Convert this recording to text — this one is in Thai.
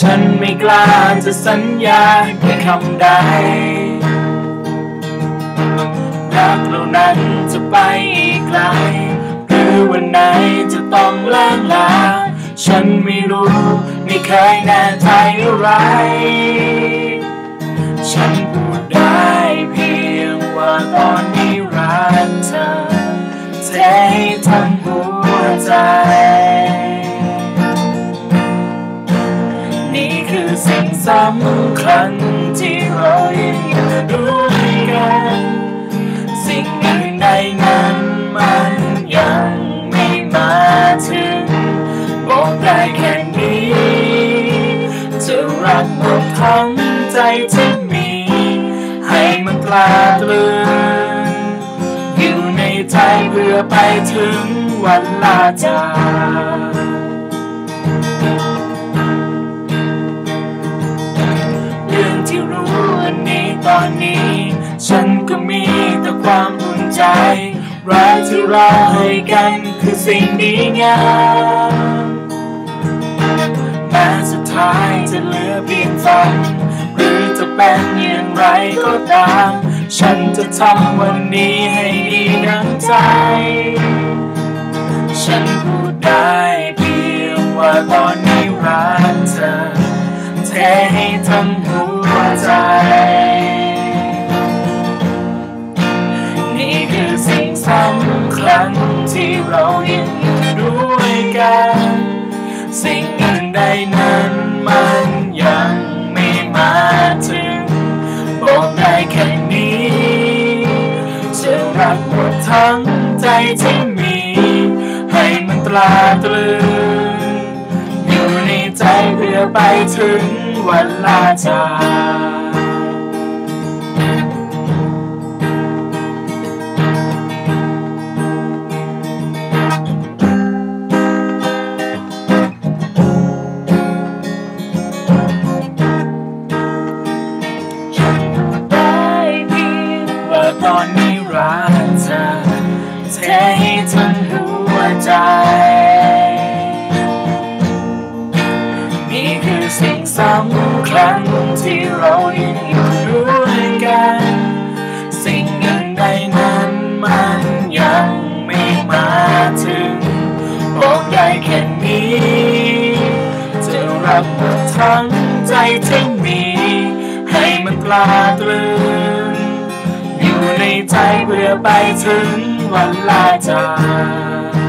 ฉันไม่กล้าจะสัญญาแค่คำใดรักเรานั้นจะไปอีกไกล หรือวันไหนจะต้องเลิกลา ฉันไม่รู้ ไม่เคยแน่ใจอะไร ฉันพูดได้ำคัญที่เรายังอยู่ด้วยกัน สิ่งอื่นใดนั้นมันยังไม่มาถึงบอกได้แค่นี้จะรักหมดทั้งใจที่มี ให้มันปลาดลืนอยู่ในใจเพื่อไปถึงวันลาจาก วันนี้ตอนนี้ ฉันก็มีแต่ความอุ่นใจรักที่เราให้กันคือสิ่งดีงามแม้สุดท้ายจะเหลือเพียงฝันหรือจะเป็นอย่างไรก็ตาม ฉันจะทำวันนี้ให้ดีดังใจ ฉันพูดได้เพียงว่าตอนนี้รักเธอเทให้ทั้งหัว ใจ นี่คือสิ่งสำคัญที่เรายังอยู่ด้วยกัน สิ่งอื่นใดนั้นมันยังไม่มาถึง บอกได้แค่นี้จะรักหมดทั้งใจที่มี ให้มันตราตรึง ใจเพื่อไปถึงวันลาจากได้เพียงว่าตอนนี้รักเธอเทให้ทั้งหัวใจำคัญที่เรายังอยู่ด้วยกัน สิ่งอื่นใดนั้นมันยังไม่มาถึงบอกได้แค่นี้ จะรับทั้งใจที่มี ให้มันปลาตรึงอยู่ในใจเพื่อไปถึงวันลาจาก